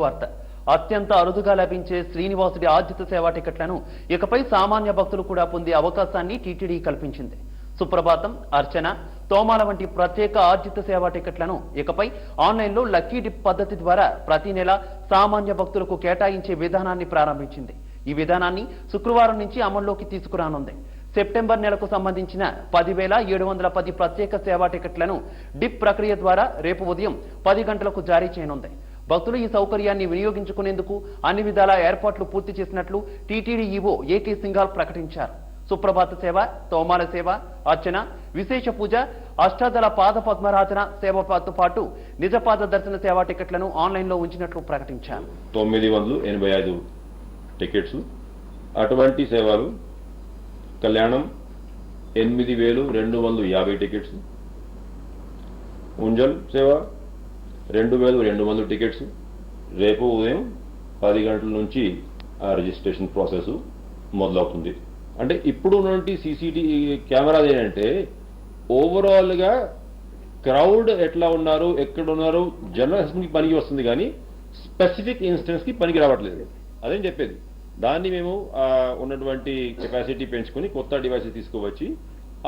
వార్త. అత్యంత అరుదుగా లభించే శ్రీనివాసుడి ఆర్జిత సేవా టికెట్లను ఇకపై సామాన్య భక్తులు కూడా పొందే అవకాశాన్ని టీటీడీ కల్పించింది. సుప్రభాతం అర్చన తోమాల వంటి ప్రత్యేక ఆర్జిత సేవా టికెట్లను ఇకపై ఆన్లైన్లో లక్కీ డిప్ పద్ధతి ద్వారా ప్రతి నెల సామాన్య భక్తులకు కేటాయించే విధానాన్ని ప్రారంభించింది. ఈ విధానాన్ని శుక్రవారం నుంచి అమల్లోకి తీసుకురానుంది. సెప్టెంబర్ నెలకు సంబంధించిన పదివేల ఏడు వందల పది ప్రత్యేక సేవా టికెట్లను డిప్ ప్రక్రియ ద్వారా రేపు ఉదయం పది గంటలకు జారీ చేయనుంది. భక్తులు ఈ సౌకర్యాన్ని వినియోగించుకునేందుకు అన్ని విధాల ఏర్పాట్లు పూర్తి చేసినట్లు టీటీడీ ఈవో ఏకే సింఘాల్ ప్రకటించారు. సుప్రభాత సేవ తోమాల సేవ అర్చన విశేష పూజ అష్టాదళ పాద పద్మరాజన సేవతో పాటు నిజపాద దర్శన సేవా టికెట్లను ఆన్లైన్లో ఉంచినట్లు ప్రకటించారు. తొమ్మిది వందలు ఎనభై ఐదు టికెట్స్ అటువంటి సేవలు కళ్యాణం ఎనిమిది వేలు రెండు వందలు యాభై టికెట్స్ ఉంజల్ సేవ రెండు వేలు రెండు వందల టికెట్స్ రేపు ఉదయం పది గంటల నుంచి ఆ రిజిస్ట్రేషన్ ప్రాసెస్ మొదలవుతుంది. అంటే ఇప్పుడు ఉన్నటువంటి సీసీటీవీ కెమెరాలు ఏంటంటే ఓవరాల్గా క్రౌడ్ ఎట్లా ఉన్నారు ఎక్కడ ఉన్నారు జర్నలిస్ట్కి పనికి వస్తుంది కానీ స్పెసిఫిక్ ఇన్స్టెన్స్కి పనికి రావట్లేదు. అదేం చెప్పేది? దాన్ని మేము ఉన్నటువంటి కెపాసిటీ పెంచుకొని కొత్త డివైసెస్ తీసుకువచ్చి